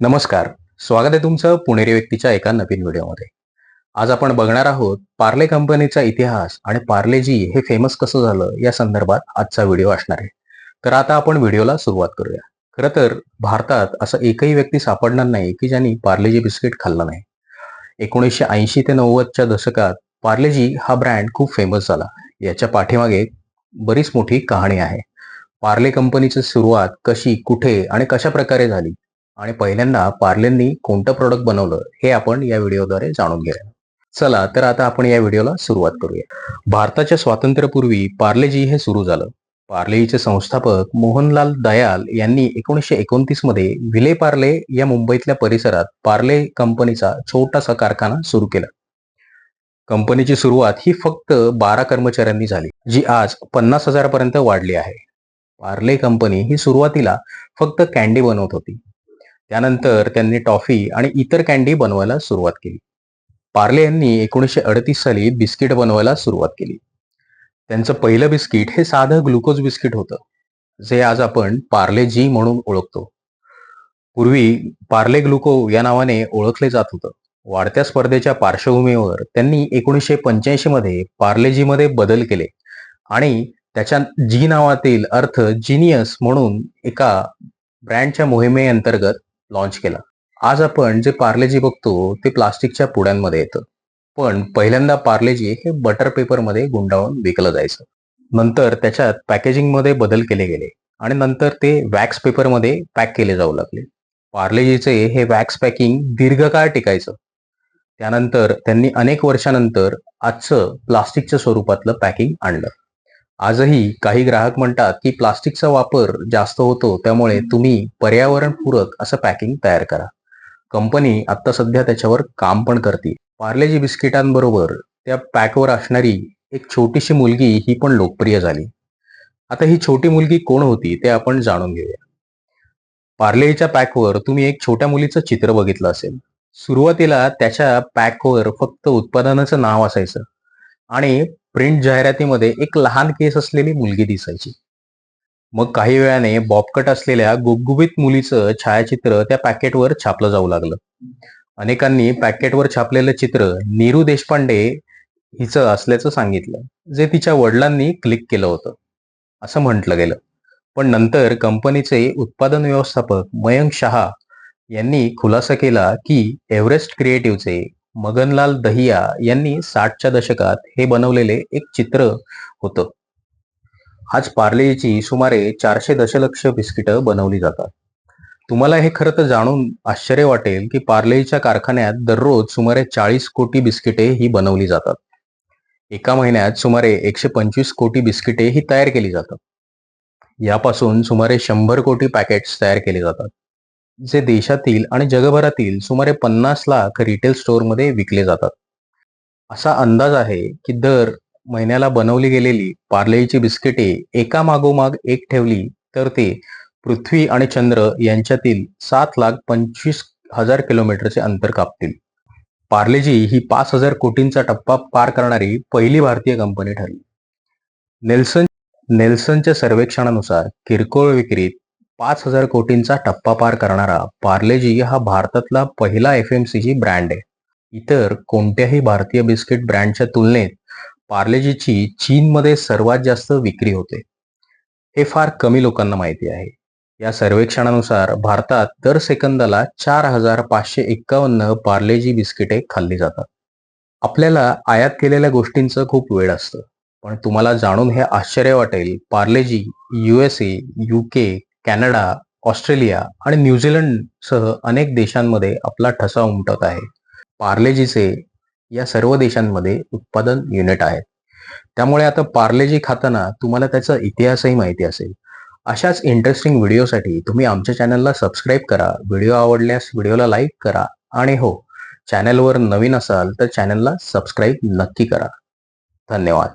नमस्कार. स्वागत आहे तुमचं पुणेरी व्यक्तीच्या एका नवीन व्हिडिओमध्ये. आज आपण बघणार आहोत पार्ले कंपनीचा इतिहास आणि पार्लेजी हे फेमस कसं झालं या संदर्भात आजचा व्हिडिओ असणार आहे. तर आता आपण व्हिडिओला सुरुवात करूया. खरं तर भारतात असं एकही व्यक्ती सापडणार नाही की ज्यांनी पार्लेजी बिस्किट खाल्लं नाही. एकोणीसशे ऐंशी ते नव्वदच्या दशकात पार्लेजी हा ब्रँड खूप फेमस झाला. याच्या पाठीमागे बरीच मोठी कहाणी आहे. पार्ले कंपनीची सुरुवात कशी कुठे आणि कशा प्रकारे झाली? आणि पहिल्यांदा पार्लेंनी कोणतं प्रोडक्ट बनवलं हे आपण या व्हिडिओद्वारे जाणून घेऊया. चला तर आता आपण या व्हिडिओला सुरुवात करूया. भारताच्या स्वातंत्र्यापूर्वी पार्लेजी हे सुरू झालं. पार्लेजीचे संस्थापक मोहनलाल दयाल यांनी एकोणीसशे एकोणतीसमध्ये विले पार्ले या मुंबईतल्या परिसरात पार्ले कंपनीचा छोटासा कारखाना सुरू केला. कंपनीची सुरुवात ही फक्त बारा कर्मचाऱ्यांनी झाली जी आज पन्नास हजारपर्यंत वाढली आहे. पार्ले कंपनी ही सुरुवातीला फक्त कॅन्डी बनवत होती. त्यानंतर त्यांनी टॉफी आणि इतर कॅन्डी बनवायला सुरुवात केली. पार्ले यांनी एकोणीसशे अडतीस साली बिस्किट बनवायला सुरुवात केली. त्यांचं पहिलं बिस्किट हे साधं ग्लुकोज बिस्किट होतं जे आज आपण पार्ले जी म्हणून ओळखतो. पूर्वी पार्ले ग्लुको या नावाने ओळखले जात होतं. वाढत्या स्पर्धेच्या पार्श्वभूमीवर त्यांनी एकोणीसशे पंच्याऐंशी मध्ये जीमध्ये बदल केले आणि त्याच्या जी नावातील अर्थ जिनियस म्हणून एका ब्रँडच्या मोहिमेअंतर्गत लॉन्च केला. आज आपण जे पार्लेजी बघतो ते प्लास्टिकच्या पुड्यांमध्ये येतं. पण पहिल्यांदा पार्लेजी हे बटर पेपरमध्ये गुंडाळून विकलं जायचं. नंतर त्याच्यात पॅकेजिंगमध्ये बदल केले गेले आणि नंतर ते वॅक्स पेपरमध्ये पॅक केले जाऊ लागले. पार्लेजीचे हे वॅक्स पॅकिंग दीर्घकाळ टिकायचं. त्यानंतर त्यांनी अनेक वर्षानंतर आजचं प्लास्टिकच्या स्वरूपातलं पॅकिंग आणलं. आजही काही ग्राहक म्हणतात की प्लास्टिकचा वापर जास्त होतो त्यामुळे तुम्ही पर्यावरणपूरक असं पॅकिंग तयार करा. कंपनी आता सध्या त्याच्यावर काम पण करते. पार्लेजी बिस्किटांबरोबर त्या पॅकवर असणारी एक छोटीशी मुलगी ही पण लोकप्रिय झाली. आता ही छोटी मुलगी कोण होती ते आपण जाणून घेऊया. पार्लेजीच्या पॅकवर तुम्ही एक छोट्या मुलीचं चित्र बघितलं असेल. सुरुवातीला त्याच्या पॅकवर फक्त उत्पादनाचं नाव असायचं आणि प्रिंट जाहिरातीमध्ये एक लहान केस असलेली मुलगी दिसायची. मग काही वेळाने बॉबकट असलेल्या गुबगुबीत मुलीचं छायाचित्र त्या पॅकेटवर छापलं जाऊ लागलं. अनेकांनी पॅकेटवर छापलेलं चित्र नीरू देशपांडे हिचं असल्याचं सांगितलं जे तिच्या वडिलांनी क्लिक केलं होतं असं म्हटलं गेलं. पण नंतर कंपनीचे उत्पादन व्यवस्थापक मयंक शहा यांनी खुलासा केला की एव्हरेस्ट क्रिएटिव्हचे मगनलाल दहिया यांनी साठच्या दशकात हे बनवलेले एक चित्र होतं. आज पार्लेची सुमारे चारशे दशलक्ष बिस्किटं बनवली जातात. तुम्हाला हे खरं तर जाणून आश्चर्य वाटेल की पार्लेच्या कारखान्यात दररोज सुमारे चाळीस कोटी बिस्किटे ही बनवली जातात. एका महिन्यात सुमारे एकशे पंचवीस कोटी बिस्किटे ही तयार केली जातात. यापासून सुमारे शंभर कोटी पॅकेट्स तयार केले जातात. जे देशातील आणि जगभरातील सुमारे पन्नास लाख रिटेल स्टोअरमध्ये विकले जातात. असा अंदाज आहे की दर महिन्याला बनवली गेलेली पार्लेची बिस्किटे एका मागोमाग एक ठेवली तर ते पृथ्वी आणि चंद्र यांच्यातील सात लाख पंचवीस हजार किलोमीटरचे अंतर कापतील. पार्लेजी ही पाच हजार कोटींचा टप्पा पार करणारी पहिली भारतीय कंपनी ठरली. नेल्सन नेल्सनच्या सर्वेक्षणानुसार किरकोळ विक्रीत पाच हजार कोटींचा टप्पा पार करणारा पार्लेजी हा भारतातला पहिला F M C G brand आहे. इतर कोणत्याही भारतीय बिस्किट ब्रँडच्या तुलनेत पार्लेजीची चीनमध्ये सर्वात जास्त विक्री होते. हे फार कमी लोकांना माहिती आहे. या सर्वेक्षणानुसार भारतात दर सेकंदाला चार हजार पाचशे एक्कावन्न पार्लेजी बिस्किटे खाल्ली जातात. आपल्याला आयात केलेल्या गोष्टींचं खूप वेळ असतं. पण तुम्हाला जाणून हे आश्चर्य वाटेल Parle G USA UK Canada Australia आणि न्यूझीलंडसह अनेक देशांमध्ये आपला ठसा उमटत आहे. पार्लेजीचे या सर्व देशांमध्ये उत्पादन युनिट आहेत. त्यामुळे आता पार्लेजी खाताना तुम्हाला त्याचा इतिहासही माहिती असेल. अशाच इंटरेस्टिंग व्हिडिओसाठी तुम्ही आमच्या चॅनलला सबस्क्राईब करा. व्हिडिओ आवडल्यास व्हिडिओला लाईक करा. आणि हो चॅनलवर नवीन असाल तर चॅनलला सबस्क्राईब नक्की करा. धन्यवाद.